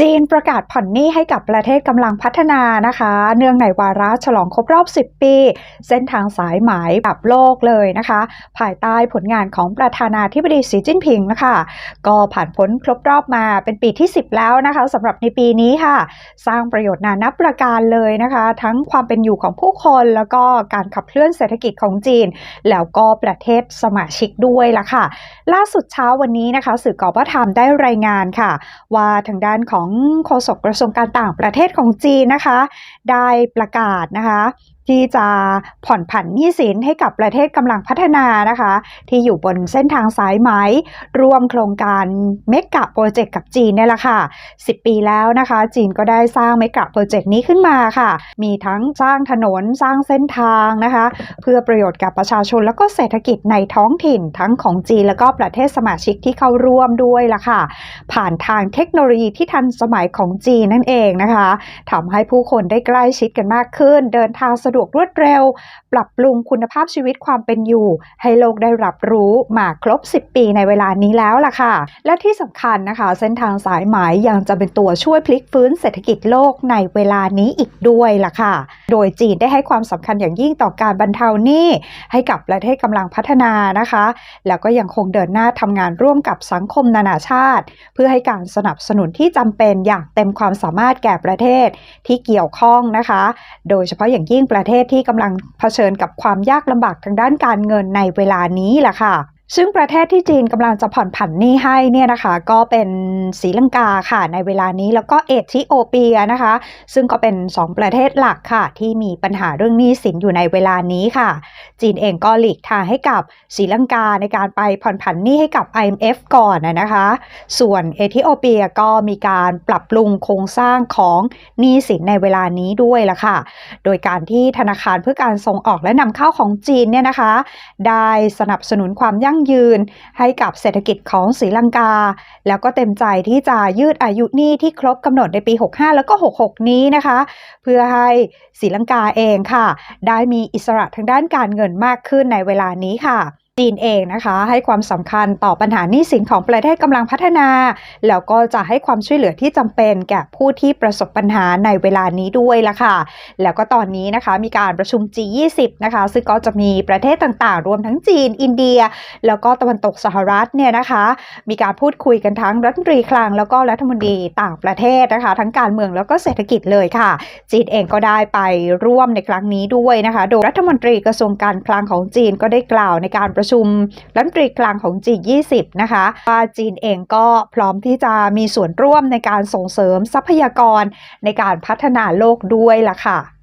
จีนประกาศผ่อนหนี้ให้กับประเทศกำลังพัฒนานะคะ เนื่องในวาระฉลองครบรอบ 10 ปี เส้นทางสายไหมแบบโลกเลยนะคะ ภายใต้ผลงานของประธานาธิบดีสีจิ้นผิงนะคะ ก็ผ่านพ้นครบรอบมาเป็นปีที่ 10 แล้วนะคะสำหรับในปีนี้ค่ะ สร้างประโยชน์นานับประการเลยนะคะ ทั้งความเป็นอยู่ของผู้คนแล้วก็การขับเคลื่อนเศรษฐกิจของจีน แล้วก็ประเทศสมาชิกด้วยละค่ะ ล่าสุดเช้าวันนี้นะคะ สื่อกอบธรรมได้รายงานค่ะ ว่าทางด้านของโฆษกกระทรวงการต่างประเทศของจีนนะคะ ได้ประกาศนะคะที่จะผ่อนผันหนี้สินให้กับประเทศกำลังพัฒนานะคะ ที่อยู่บนเส้นทางสายไหมรวมโครงการเมกะโปรเจกต์กับจีนเนี่ยแหละค่ะ 10 ปีแล้วนะคะ จีนก็ได้สร้างเมกะโปรเจกต์นี้ขึ้นมาค่ะ มีทั้งสร้างถนนสร้างเส้นทางนะคะ เพื่อประโยชน์กับประชาชนแล้วก็เศรษฐกิจในท้องถิ่นทั้งของจีนแล้วก็ประเทศสมาชิกที่เข้าร่วมด้วยล่ะค่ะ ผ่านทางเทคโนโลยีที่ทันสมัยของจีนนั่นเองนะคะทำให้ผู้คนได้ใกล้ชิดกันมากขึ้น เดินทางสะดวกรวดเร็ว ปรับปรุงคุณภาพชีวิตความเป็นอยู่ ให้โลกได้รับรู้มาครบ 10 ปีในเวลานี้แล้วล่ะค่ะ และที่สำคัญนะคะ เส้นทางสายไหมยังจะเป็นตัวช่วยพลิกฟื้นเศรษฐกิจโลกในเวลานี้อีกด้วยล่ะค่ะ โดยจีนได้ให้ความสำคัญอย่างยิ่งต่อการบรรเทาหนี้ให้กับประเทศกำลังพัฒนานะคะ แล้วก็ยังคงเดินหน้าทำงานร่วมกับสังคมนานาชาติ เพื่อให้การสนับสนุนที่จำเป็นอย่างเต็มความสามารถแก่ประเทศที่เกี่ยวข้องนะคะ โดยเฉพาะอย่างยิ่งประประเทศที่กำลังเผชิญกับความยากลำบากทางด้านการเงินในเวลานี้แหละค่ะ ซึ่งประเทศที่จีนกำลังจะผ่อนผันหนี้ให้เนี่ยนะคะ ก็เป็นศรีลังกาค่ะในเวลานี้แล้วก็เอธิโอเปียนะคะ ซึ่งก็เป็น 2 ประเทศหลักค่ะ ที่มีปัญหาเรื่องหนี้สินอยู่ในเวลานี้ค่ะ จีนเองก็หลีกทางให้กับศรีลังกาในการไปผ่อนผันหนี้ให้กับ IMF ก่อนนะนะคะ ส่วนเอธิโอเปียก็มีการปรับปรุงโครงสร้างของหนี้สินในเวลานี้ด้วยละค่ะ โดยการที่ธนาคารเพื่อการส่งออกและนำเข้าของจีนเนี่ยนะคะ ได้สนับสนุนความยั่งยืน ให้กับเศรษฐกิจของศรีลังกา แล้วก็เต็มใจที่จะยืดอายุหนี้ที่ครบกำหนดในปี 65 แล้วก็ 66 นี้นะคะ เพื่อให้ศรีลังกาเองค่ะ ได้มีอิสระทางด้านการเงินมากขึ้นในเวลานี้ค่ะ จีนเองนะคะให้ความสำคัญต่อปัญหาหนี้สินของประเทศกำลังพัฒนา แล้วก็จะให้ความช่วยเหลือที่จำเป็นแก่ผู้ที่ประสบปัญหาในเวลานี้ด้วยละค่ะ แล้วก็ตอนนี้นะคะมีการประชุม G20 นะคะ ซึ่งก็จะมีประเทศต่างๆ รวมทั้งจีน อินเดีย แล้วก็ตะวันตกสหรัฐเนี่ยนะคะ มีการพูดคุยกันทั้งรัฐมนตรีคลังแล้วก็รัฐมนตรีต่างประเทศนะคะ ทั้งการเมืองแล้วก็เศรษฐกิจเลยค่ะ จีนเองก็ได้ไปร่วมในครั้งนี้ด้วยนะคะ โดยรัฐมนตรีกระทรวงการคลังของจีนก็ได้กล่าวในการประชุมรัฐมนตรีกลางของ G20 นะคะว่าจีนเองก็พร้อมที่จะมีส่วนร่วมในการส่งเสริมทรัพยากรในการพัฒนาโลกด้วยล่ะค่ะ